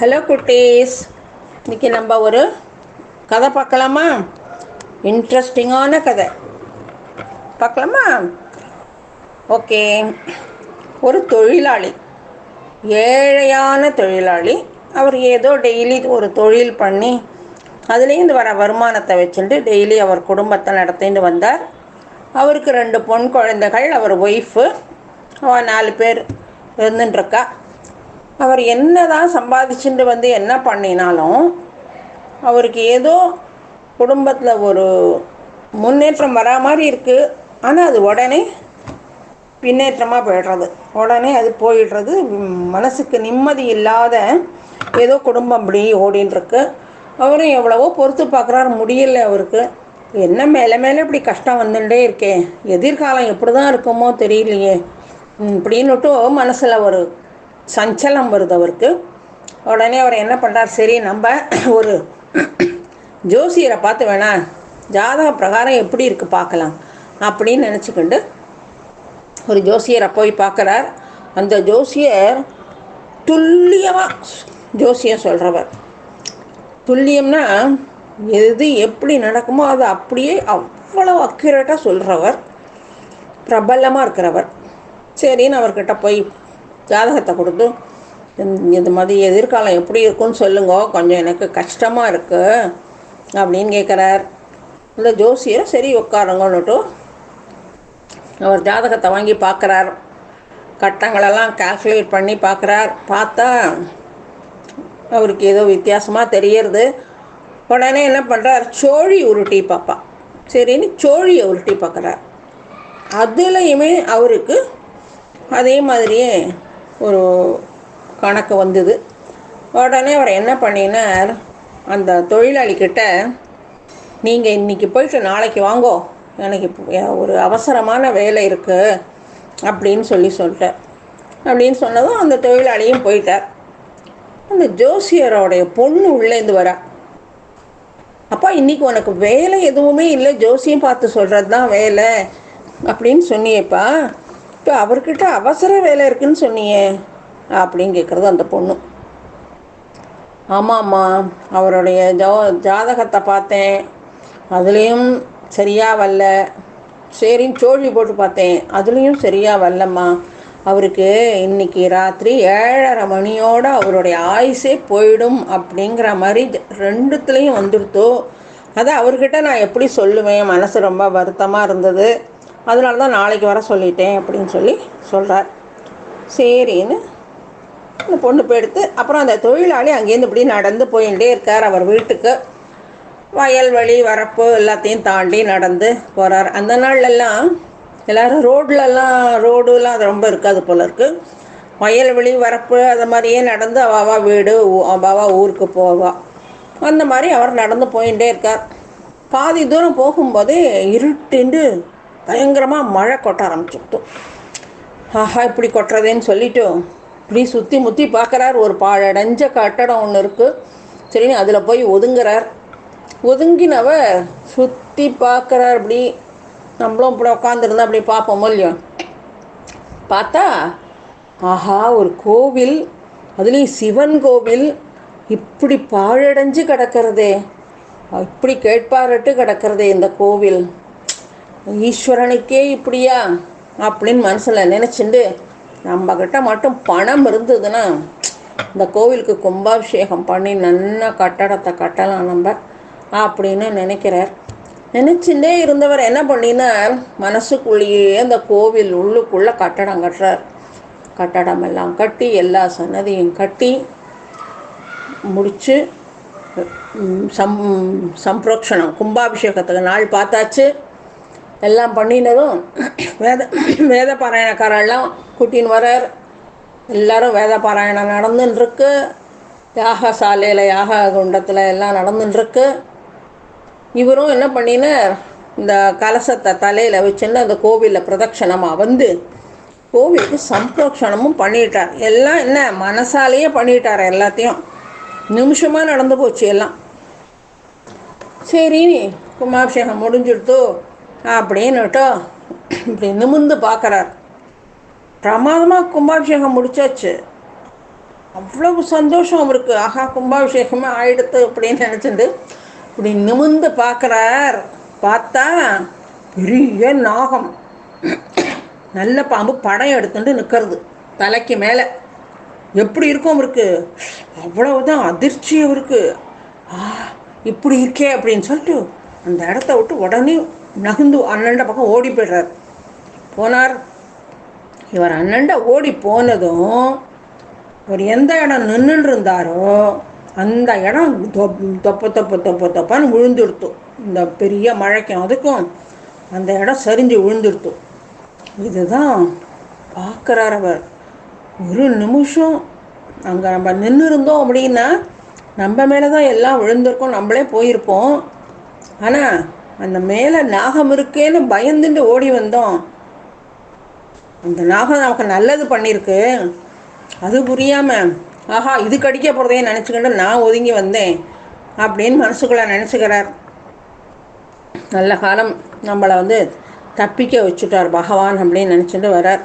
Hello குட்டீஸ். இன்றைக்கி நம்ம ஒரு கதை பார்க்கலாமா? இன்ட்ரெஸ்டிங்கான கதை. பார்க்கலாமா? ஓகே ஒரு தொழிலாளி ஏழையான தொழிலாளி அவர் ஏதோ டெய்லி ஒரு தொழில் பண்ணி அதுலேருந்து வர வருமானத்தை வச்சுட்டு டெய்லி அவர் குடும்பத்தை நடத்திட்டு வந்தார். அவருக்கு ரெண்டு பொன் குழந்தைகள் அவர் ஒய்ஃபு அவள் நாலு பேர் இருந்துட்டுருக்கா. அவர் என்ன தான் சம்பாதிச்சுட்டு வந்து என்ன பண்ணினாலும் அவருக்கு ஏதோ குடும்பத்தில் ஒரு முன்னேற்றம் வரா மாதிரி இருக்குது ஆனால் அது உடனே பின்னேற்றமாக போயிடுறது. உடனே அது போயிடுறது. மனசுக்கு நிம்மதி இல்லாத ஏதோ குடும்பம் அப்படி ஓடின்னு அவரும் எவ்வளவோ பொறுத்து பார்க்குறாரு. முடியல அவருக்கு. என்ன மேலே மேலே இப்படி கஷ்டம் வந்துட்டே இருக்கே. எதிர்காலம் எப்படி தான் இருக்குமோ தெரியலையே. இப்படின்னுட்டு மனசில் ஒரு சஞ்சலம் வருது அவருக்கு. உடனே அவர் என்ன பண்ணுறார் சரி நம்ம ஒரு ஜோசியரை பார்த்து வேணா ஜாதக பிரகாரம் எப்படி இருக்குது பார்க்கலாம் அப்படின்னு நினச்சிக்கிண்டு ஒரு ஜோசியரை போய் பார்க்குறார். அந்த ஜோசியர் துல்லியமாக ஜோசியம் சொல்கிறவர் துல்லியம்னா எது எப்படி நடக்குமோ அது அப்படியே அவ்வளோ அக்யூரேட்டாக சொல்கிறவர் பிரபலமாக இருக்கிறவர். சரின்னு அவர்கிட்ட போய் ஜாதகத்தை கொடுத்து இந்த- இது மாதிரி எதிர்காலம் எப்படி இருக்குன்னு சொல்லுங்க கொஞ்சம் எனக்கு கஷ்டமாக இருக்குது அப்படின்னு கேட்குறார் இந்த ஜோசியர் சரி உட்காருங்கன்னுட்டு அவர் ஜாதகத்தை வாங்கி பார்க்குறார். கட்டங்களெல்லாம் கால்குலேட் பண்ணி பார்க்குறார். பார்த்தா அவருக்கு ஏதோ வித்தியாசமாக தெரியறது. உடனே என்ன பண்ணுறார் சோழி உருட்டி பார்ப்பா சரின்னு சோழியை உருட்டி பார்க்குறார் அதுலேயுமே அவருக்கு அதே மாதிரியே ஒரு கணக்கு வந்தது. உடனே அவர் என்ன பண்ணினார்? அந்த தொழிலாளிக்கிட்ட நீங்கள் இன்றைக்கி போயிட்டு நாளைக்கு வாங்கோ. எனக்கு ஒரு அவசரமான வேலை இருக்குது அப்படின்னு சொல்லி சொல்லிட்டேன் அப்படின்னு சொன்னதும் அந்த தொழிலாளியும் போயிட்டார். அந்த ஜோசியரோடைய பொண்ணு உள்ளேந்து வரா. அப்பா இன்றைக்கி உனக்கு வேலை எதுவுமே இல்லை. ஜோசியம் பார்த்து சொல்கிறது தான் வேலை அப்படின்னு சொன்னியேப்பா. இப்போ அவர்கிட்ட அவசர வேலை இருக்குன்னு சொன்னியே அப்படின்னு கேட்குறது அந்த பொண்ணு. ஆமாம்மா அவருடைய ஜோ ஜாதகத்தை பார்த்தேன். அதுலேயும் சரியாக வரல. சரின்னு சோழி போட்டு பார்த்தேன். அதுலேயும் சரியாக வரலம்மா. அவருக்கு இன்னைக்கு ராத்திரி ஏழரை மணியோட அவருடைய ஆயுசே போயிடும் அப்படிங்கிற மாதிரி ரெண்டுத்துலேயும் வந்துடுத்தோ அதை அவர்கிட்ட நான் எப்படி சொல்லுவேன்? மனசு ரொம்ப வருத்தமாக இருந்தது. அதனால தான் நாளைக்கு வர சொல்லிட்டேன் அப்படின்னு சொல்லி சொல்கிறார் சரின்னு அந்த பொண்ணு போயிடுத்து அப்புறம் அந்த தொழிலாளி அங்கேருந்து இப்படி நடந்து போயிட்டே இருக்கார் அவர் வீட்டுக்கு. வயல்வெளி வரப்பு எல்லாத்தையும் தாண்டி நடந்து போகிறார் அந்த நாள்லெல்லாம் எல்லாரும் ரோட்லலாம் ரோடுலாம் அது ரொம்ப இருக்காது போல இருக்குது வயல்வெளி வரப்பு அது மாதிரியே நடந்து அவாவா வீடு அவாவா ஊருக்கு போவா. அந்த மாதிரி அவர் நடந்து போயிட்டே இருக்கார். பாதி தூரம் போகும்போதே இருட்டுண்டு பயங்கரமாக மழை கொட்ட ஆரம்பிச்சுட்டு ஆஹா இப்படி கொட்டுறதேன்னு சொல்லிட்டோம் இப்படி சுற்றி முற்றி பார்க்குறார். ஒரு பாழடைஞ்ச கட்டடம் ஒன்று இருக்குது சரின்னு அதில் போய் ஒதுங்குறார். ஒதுங்கினவ சுற்றி பார்க்குறார். அப்படி நம்மளும் இப்படி உட்காந்துருந்தா அப்படி பார்ப்போமோ இல்லையோ? பார்த்தா ஆஹா ஒரு கோவில். அதுலேயும் சிவன் கோவில். இப்படி பாழடைஞ்சு கிடக்கிறதே. இப்படி கேட்பாரட்டு கிடக்கிறதே இந்த கோவில். ஈஸ்வரனுக்கே இப்படியா? அப்படின்னு மனசில் நினச்சிண்டு நம்மக்கிட்ட மட்டும் பணம் இருந்ததுன்னா இந்த கோவிலுக்கு கும்பாபிஷேகம் பண்ணி நல்ல கட்டடத்தை கட்டலாம் நம்ம அப்படின்னு நினைக்கிறார். நினச்சிண்டே இருந்தவர் என்ன பண்ணினார்? மனசுக்குள்ளேயே அந்த கோவில் உள்ளுக்குள்ளே கட்டடம் கட்டுறார். கட்டடம் எல்லாம் கட்டி எல்லா சன்னதியும் கட்டி முடித்து சம் சம்பிரோக்ஷணம் கும்பாபிஷேகத்துக்கு நாள் பார்த்தாச்சு. எல்லாம் பண்ணினதும் வேத வேத பாராயணக்காரெல்லாம் கூட்டின்னு வரார். எல்லாரும் வேத பாராயணம் நடந்துட்டுருக்கு யாக சாலையில் யாக குண்டத்தில் எல்லாம் நடந்துட்டுருக்கு இவரும் என்ன பண்ணினார்? இந்த கலசத்தை தலையில் வச்சுன்னு அந்த கோவிலில் பிரதட்சணமாக வந்து கோவிலுக்கு சம்பிரோக்ஷணமும் பண்ணிட்டார். எல்லாம் என்ன? மனசாலேயே பண்ணிட்டார் எல்லாத்தையும். நிமிஷமாக நடந்து போச்சு எல்லாம். சரி கும்பாபிஷேகம் முடிஞ்சுடுத்து அப்படின்னுட்டு இப்படி நிமிர்ந்து பார்க்குறார். பிரமாதமாக கும்பாபிஷேகம் முடிச்சாச்சு. அவ்வளவு சந்தோஷம் அவருக்கு ஆஹா கும்பாபிஷேகமே ஆயிடுத்து அப்படின்னு நினச்சிட்டு இப்படி நிமிந்து பார்க்குறார். பார்த்தா பெரிய நாகம். நல்ல பாம்பு படம் எடுத்துட்டு நிற்கிறது தலைக்கு மேலே. எப்படி இருக்கும் அவருக்கு அவ்வளவுதான் அதிர்ச்சி அவருக்கு ஆ இப்படி இருக்கே அப்படின்னு சொல்லிட்டு அந்த இடத்த விட்டு உடனே நகுந்து அண்ணண்ட பக்கம் ஓடி போயிடுறார். போனார். இவர் அண்ணண்ட ஓடி போனதும் இவர் எந்த இடம் நின்றுன்னு இருந்தாரோ அந்த இடம் தொப்ப தொப்ப தொப்ப தொப்பான்னு விழுந்துடுத்தும் இந்த பெரிய மழைக்கும் அதுக்கும் அந்த இடம் சரிஞ்சு விழுந்துடுத்தும் இதுதான் பார்க்குறார் அவர். ஒரு நிமிஷம் அங்கே நம்ம நின்று இருந்தோம் அப்படின்னா நம்ம மேலே தான் எல்லாம் விழுந்திருக்கோம் நம்மளே போயிருப்போம். ஆனால் அந்த மேலே நாகம் இருக்கேன்னு பயந்துட்டு ஓடி வந்தோம். அந்த நாகம் நமக்கு நல்லது பண்ணியிருக்கு அது புரியாமல் ஆஹா இது கடிக்க போகிறதே நினச்சிக்கிட்டு நான் ஒதுங்கி வந்தேன் அப்படின்னு மனசுக்குள்ளே நினச்சிக்கிறார். நல்ல காலம் நம்மளை வந்து தப்பிக்க வச்சுட்டார் பகவான் அப்படின்னு நினச்சிட்டு வரார்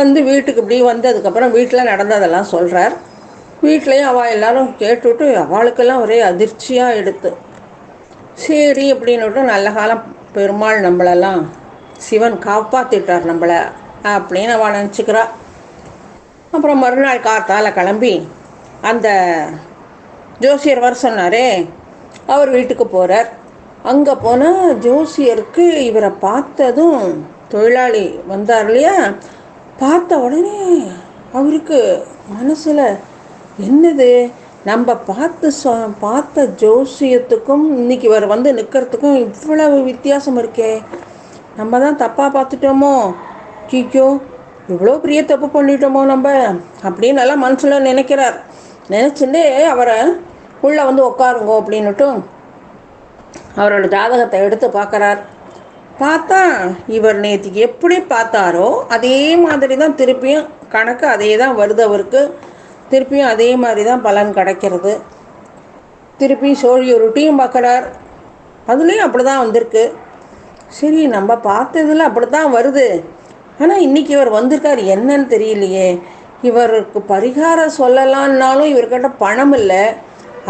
வந்து வீட்டுக்கு இப்படி வந்ததுக்கப்புறம் வீட்டில் நடந்ததெல்லாம் சொல்கிறார் வீட்லேயும் அவள் எல்லாரும் கேட்டுவிட்டு அவளுக்கெல்லாம் ஒரே அதிர்ச்சியாக எடுத்து சரி அப்படின்னு நல்ல காலம் பெருமாள் நம்மளெல்லாம் சிவன் காப்பாற்றிட்டார் நம்மளை அப்படின்னு அவள் நினச்சிக்கிறா. அப்புறம் மறுநாள் காத்தால் கிளம்பி அந்த ஜோசியர் வர சொன்னாரே அவர் வீட்டுக்கு போகிறார் அங்கே போனால் ஜோசியருக்கு இவரை பார்த்ததும் தொழிலாளி வந்தார் இல்லையா? பார்த்த உடனே அவருக்கு மனசில் என்னது? நம்ம பார்த்து சொ பார்த்த ஜோசியத்துக்கும் இன்னைக்கு இவர் வந்து நிற்கிறதுக்கும் இவ்வளவு வித்தியாசம் இருக்கே. நம்ம தான் தப்பாக பார்த்துட்டோமோ? கிக்கோ இவ்வளோ பெரிய தப்பு பண்ணிட்டோமோ நம்ம? அப்படின்னு நல்லா மனசில் நினைக்கிறார். நினச்சிட்டு அவரை உள்ளே வந்து உட்காருங்கோ அப்படின்னுட்டும் அவரோட ஜாதகத்தை எடுத்து பார்க்குறார். பார்த்தா இவர் நேற்றுக்கு எப்படி பார்த்தாரோ அதே மாதிரி தான் திருப்பியும் கணக்கு அதே தான் வருது அவருக்கு திருப்பியும் அதே மாதிரி தான் பலன் கிடைக்கிறது. திருப்பியும் சோழி ரொட்டியும் பார்க்குறார். அதுலேயும் அப்படி தான் வந்திருக்கு. சரி நம்ம பார்த்ததில் அப்படி தான் வருது. ஆனால் இன்றைக்கி இவர் வந்திருக்கார் என்னன்னு தெரியலையே. இவருக்கு பரிகாரம் சொல்லலான்னாலும் இவர்கிட்ட பணம் இல்லை.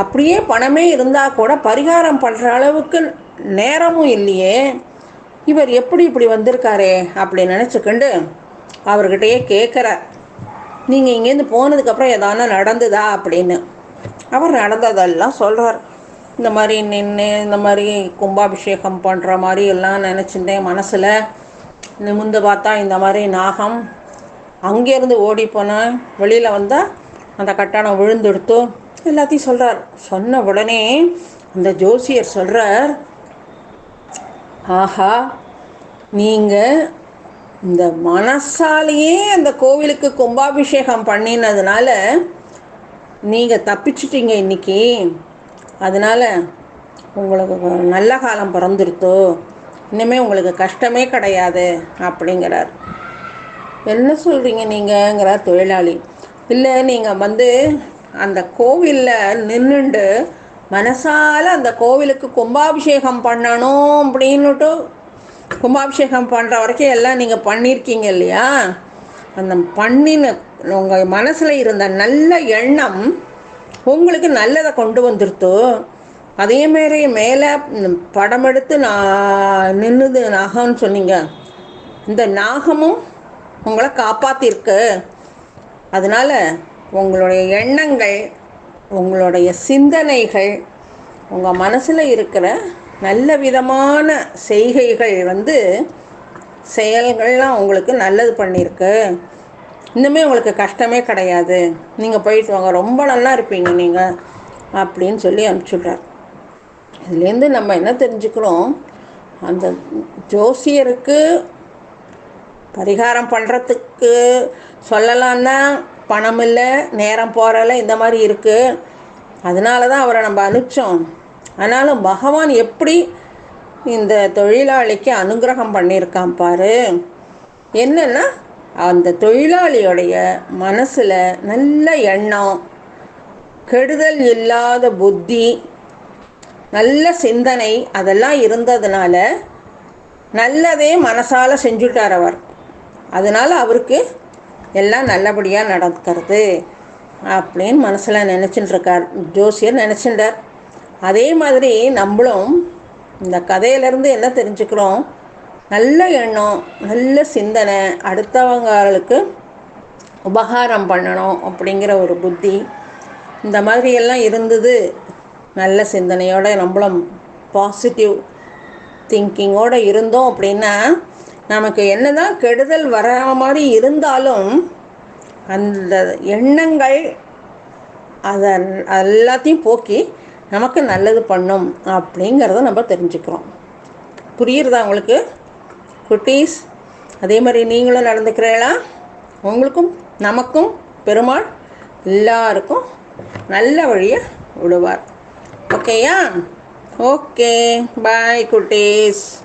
அப்படியே பணமே இருந்தால் கூட பரிகாரம் பண்ணுற அளவுக்கு நேரமும் இல்லையே. இவர் எப்படி இப்படி வந்திருக்காரே அப்படி நினச்சிக்கிண்டு அவர்கிட்டயே கேட்குறார் நீங்கள் இங்கேருந்து போனதுக்கப்புறம் எதானா நடந்ததா அப்படின்னு. அவர் நடந்ததெல்லாம் சொல்கிறார் இந்த மாதிரி நின்று இந்த மாதிரி கும்பாபிஷேகம் பண்ணுற மாதிரி எல்லாம் நினச்சிருந்தேன் மனசில். நிமிந்து பார்த்தா இந்த மாதிரி நாகம் அங்கேருந்து ஓடி போனேன் வெளியில் வந்தால் அந்த கட்டணம் விழுந்துடுத்து எல்லாத்தையும் சொல்கிறார் சொன்ன உடனே அந்த ஜோசியர் சொல்கிறார் ஆஹா நீங்கள் இந்த மனசாலேயே அந்த கோவிலுக்கு கும்பாபிஷேகம் பண்ணினதுனால நீங்கள் தப்பிச்சிட்டீங்க இன்னைக்கு. அதனால் உங்களுக்கு நல்ல காலம் பிறந்துருத்தோ. இனிமேல் உங்களுக்கு கஷ்டமே கிடையாது அப்படிங்கிறார். என்ன சொல்கிறீங்க நீங்கள்ங்கிறார் தொழிலாளி. இல்லை நீங்கள் வந்து அந்த கோவிலில் நின்றுண்டு மனசால் அந்த கோவிலுக்கு கும்பாபிஷேகம் பண்ணணும் அப்படின்னுட்டு கும்பாபிஷேகம் பண்ணுற வரைக்கும் எல்லாம் நீங்கள் பண்ணியிருக்கீங்க இல்லையா? அந்த பண்ணின உங்கள் மனசில் இருந்த நல்ல எண்ணம் உங்களுக்கு நல்லதை கொண்டு வந்துருத்தோ. அதேமாரி மேலே படம் எடுத்து நான் நின்றுது நாகம்னு சொன்னீங்க. இந்த நாகமும் உங்களை காப்பாற்றிருக்கு அதனால் உங்களுடைய எண்ணங்கள் உங்களுடைய சிந்தனைகள் உங்கள் மனசில் இருக்கிற நல்ல விதமான செய்கைகள் வந்து செயல்கள்லாம் உங்களுக்கு நல்லது பண்ணியிருக்கு. இன்னுமே உங்களுக்கு கஷ்டமே கிடையாது. நீங்கள் போயிட்டு வாங்க ரொம்ப நல்லா இருப்பீங்க நீங்கள் அப்படின்னு சொல்லி அனுப்பிச்சுட்றார். இதுலேருந்து நம்ம என்ன தெரிஞ்சுக்கிறோம்? அந்த ஜோசியருக்கு பரிகாரம் பண்ணுறதுக்கு சொல்லலான்னா பணம் இல்லை நேரம் போகிறல இந்த மாதிரி இருக்குது அதனால தான் அவரை நம்ம அனுப்பிச்சோம். ஆனாலும் பகவான் எப்படி இந்த தொழிலாளிக்கு அனுகிரகம் பண்ணியிருக்கான் பாரு. என்னென்னா அந்த தொழிலாளியோடைய மனசில் நல்ல எண்ணம் கெடுதல் இல்லாத புத்தி நல்ல சிந்தனை அதெல்லாம் இருந்ததுனால நல்லதே மனசால் செஞ்சுட்டார் அவர். அதனால் அவருக்கு எல்லாம் நல்லபடியாக நடக்கிறது அப்படின்னு மனசில் நினச்சிட்டு இருக்கார். ஜோசியர் நினச்சிட்டார். அதே மாதிரி நம்மளும் இந்த கதையிலேருந்து என்ன தெரிஞ்சுக்கிறோம்? நல்ல எண்ணம் நல்ல சிந்தனை அடுத்தவங்களுக்கு உபகாரம் பண்ணணும் அப்படிங்கிற ஒரு புத்தி. இந்த மாதிரியெல்லாம் இருந்தது. நல்ல சிந்தனையோட நம்மளும் பாசிட்டிவ் திங்கிங்கோடு இருந்தோம் அப்படின்னா நமக்கு என்ன தான் கெடுதல் வர மாதிரி இருந்தாலும் அந்த எண்ணங்கள் அதை எல்லாத்தையும் போக்கி நமக்கு நல்லது பண்ணும் அப்படிங்கிறத நம்ம தெரிஞ்சுக்கிறோம். புரியுறதா உங்களுக்கு? குட்டீஸ் அதே மாதிரி நீங்களும் நடந்துக்கிறீங்களா? உங்களுக்கும் நமக்கும் பெருமாள் எல்லாருக்கும் நல்ல வழியை விடுவார். ஓகேயா? ஓகே. பாய் குட்டீஸ்.